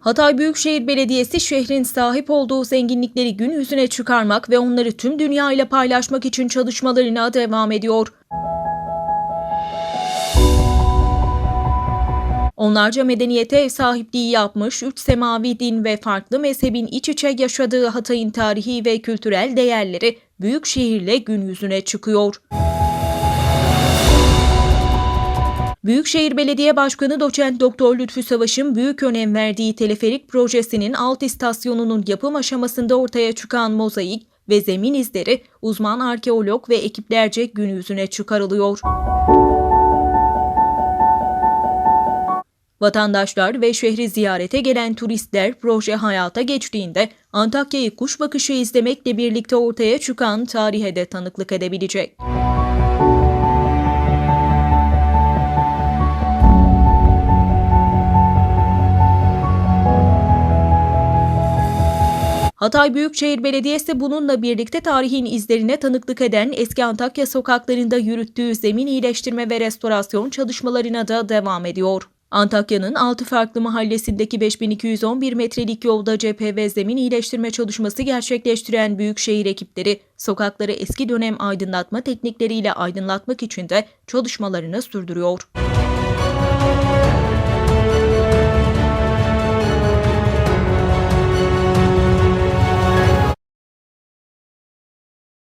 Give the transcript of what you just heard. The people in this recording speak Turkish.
Hatay Büyükşehir Belediyesi şehrin sahip olduğu zenginlikleri gün yüzüne çıkarmak ve onları tüm dünya ile paylaşmak için çalışmalarına devam ediyor. Onlarca medeniyete ev sahipliği yapmış, üç semavi din ve farklı mezhebin iç içe yaşadığı Hatay'ın tarihi ve kültürel değerleri büyük şehirle gün yüzüne çıkıyor. Büyükşehir Belediye Başkanı Doçent Doktor Lütfü Savaş'ın büyük önem verdiği teleferik projesinin alt istasyonunun yapım aşamasında ortaya çıkan mozaik ve zemin izleri uzman arkeolog ve ekiplerce gün yüzüne çıkarılıyor. Vatandaşlar ve şehri ziyarete gelen turistler proje hayata geçtiğinde Antakya'yı kuş bakışı izlemekle birlikte ortaya çıkan tarihe de tanıklık edebilecek. Hatay Büyükşehir Belediyesi bununla birlikte tarihin izlerine tanıklık eden eski Antakya sokaklarında yürüttüğü zemin iyileştirme ve restorasyon çalışmalarına da devam ediyor. Antakya'nın 6 farklı mahallesindeki 5211 metrelik yolda cephe ve zemin iyileştirme çalışması gerçekleştiren büyükşehir ekipleri sokakları eski dönem aydınlatma teknikleriyle aydınlatmak için de çalışmalarını sürdürüyor.